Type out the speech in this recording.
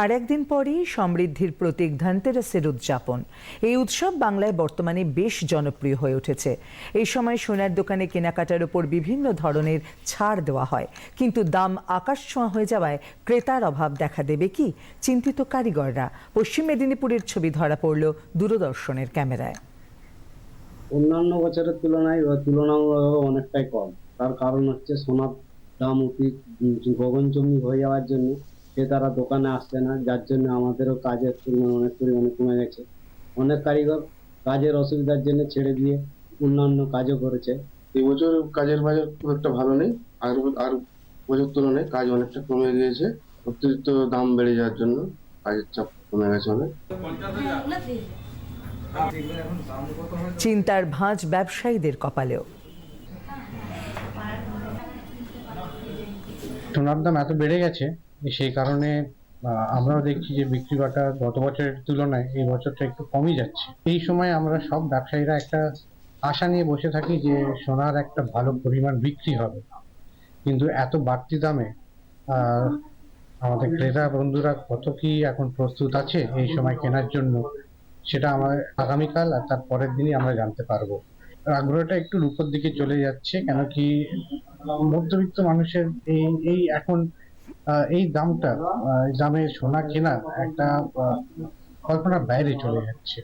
আর একদিন পরেই সমৃদ্ধির প্রতীক ধনতেরাসের উদযাপন। এই উৎসব বাংলায় বর্তমানে বেশ জনপ্রিয় হয়ে উঠেছে। এই সময় সোনার দোকানে কেনাকাটার উপর বিভিন্ন ধরনের ছাড় দেওয়া হয়। কিন্তু দাম আকাশ ছোঁয়া হয়ে যাওয়ায় ক্রেতার অভাব দেখা দেবে কি? চিন্তিত কারিগররা। পশ্চিম মেদিনীপুরের ছবি ধরা পড়ল দূরদর্শনের ক্যামেরায়। অন্যান্য বছরের তুলনায়, এবার তুলনামূলকভাবে অনেকটাই কম। তার কারণ হচ্ছে সোনার দাম অতি গগনচম্বী হয়ে যাওয়ার জন্য ক্রেতারা দোকানে আসছে না যার জন্য আমাদেরও কাজের পরিমাণ অনেক পরিমাণে কমে গেছে। অনেক কারিগর কাজের অসুবিধার জন্য ছেড়ে দিয়ে অন্যান্য কাজও করেছে। এবছর কাজের বাজার খুব একটা ভালো নেই। আর আর বছর তুলনায় কাজ অনেকটা কমে গিয়েছে। অতিরিক্ত দাম বেড়ে যাওয়ার জন্য কাজের চাপ কমে গেছে অনেক। চিন্তার ভাঁজ ব্যবসায়ীদের কপালেও। সোনার দাম এত বেড়ে গেছে সেই কারণে আমরাও দেখছি যে বিক্রি বাটা গত বছরের তুলনায় এই বছরটা একটু কমই যাচ্ছে। এই সময় আমরা সব ব্যবসায়ীরা একটা আশা নিয়ে বসে থাকি যে সোনার একটা ভালো পরিমাণ বিক্রি হবে। কিন্তু এত বাড়তি দামে আমাদের ক্রেতা বন্ধুরা কত কি এখন প্রস্তুত আছে এই সময় কেনার জন্য, সেটা আমার আগামীকাল আর তার পরের দিনই আমরা জানতে পারব। আগ্রহটা একটু রূপর দিকে চলে যাচ্ছে, কেন কি মধ্যবিত্ত মানুষের এই এই এখন এই দামটা দামে সোনা কেনার একটা কল্পনার বাইরে চলে যাচ্ছে।